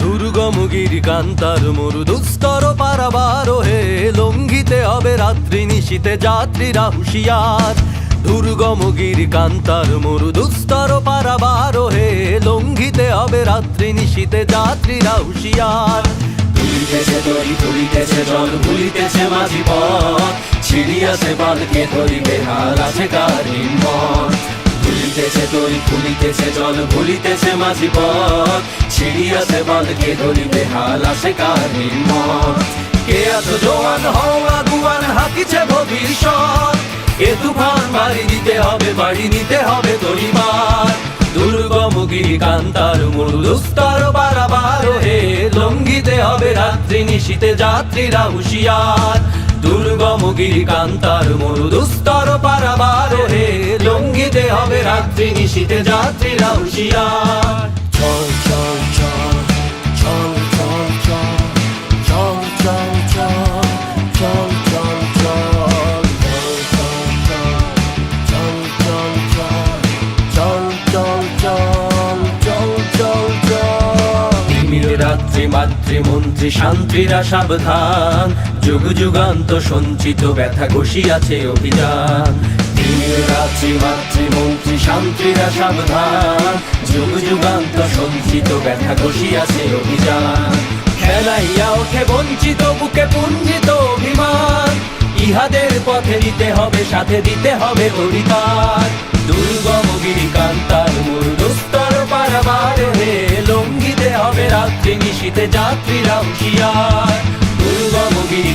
দুর্গমুগির কান্তার মরু দুস্তর পারাবার হে লঙ্গিতে হবে রাত্রি নিশীতে যাত্রীরা হুশিয়ার। দুর্গমগির কান্তার মরু দুস্তর পারাবার হে লঙ্গিতে হবে রাত্রি নিশীতে যাত্রীরা হুশিয়ার। ভুলিতেছে ছিড়িয়াছে বালকে ধরিবে হার আছে কারিম তুলিতেছে তরি তুলিতেছে জল, ভুলিতেছে মাঝি পথ। ছিড়িয়াছে বালকে ধরিবে হাল আছে কার হিম্মত কে এত জোয়ান, হওয়া গুয়ান, হাকিছে ভবিষ্যৎ। এ তুফান, বাড়ি দিতে হবে, বাড়ি নিতে হবে তরিমার। দুর্গমগিরি কান্তার মরু দুস্তর বারাবার হে লঙ্ঘিতে হবে রাত্রি, নিশীতে যাত্রীরা হুঁশিয়ার। দুর্গমগিরি কান্তার মরু দুস্তর পারাবার হে লঙ্ঘিতে হবে রাত্রি নিশীতে যাত্রীরা হুঁশিয়ার চল চল চল চল চল চল চল চল চল চল চল তিমির রাত্রি মাতৃমন্ত্রী শান্তিরা সাবধান যুগ যুগান্ত সঞ্চিত ব্যথা ঘষিয়াছে অভিযান বঞ্চিত, বুকে পুঞ্জিত অভিমান। ইহাদের পথে দিতে হবে, সাথে দিতে হবে অধিকার। দুর্গম গিরি কান্তার মূল দুস্তর লঙ্ঘিতে হবে রাত্রি নিশীতে যাত্রীরা হুঁশিয়ার দুর্গম গিরি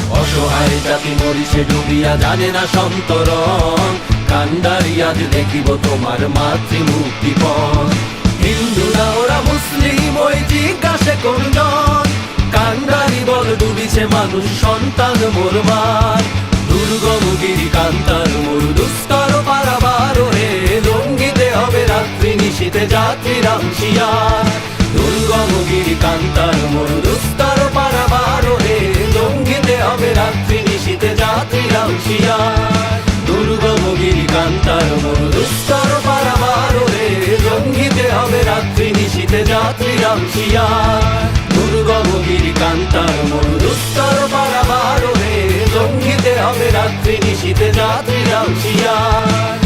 অসহায় জাতি মরিছে ডুবিয়া জানে না সন্তরণ। কান্ডারি আজ দেখিব তোমার মাতৃমুক্তিপণ হিন্দুরা, ওরা মুসলিম, ওই জিজ্ঞাসে করজন কান্ডারি বল ডুবিছে মানুষ, সন্তান মোরমার দুর্গমগিরি কান্তার মরু দুস্তর পারাবার। হে লঙ্গিতে হবে রাত্রি নিশীতে যাত্রীরা হুঁশিয়ার শামসিয়ার দুর্গমগির কান্তার মরুদুত্তর পাড়া বারো রে জঙ্গিতে হবে রাত্রি নিশীতে যাত্রী শামসিয়ার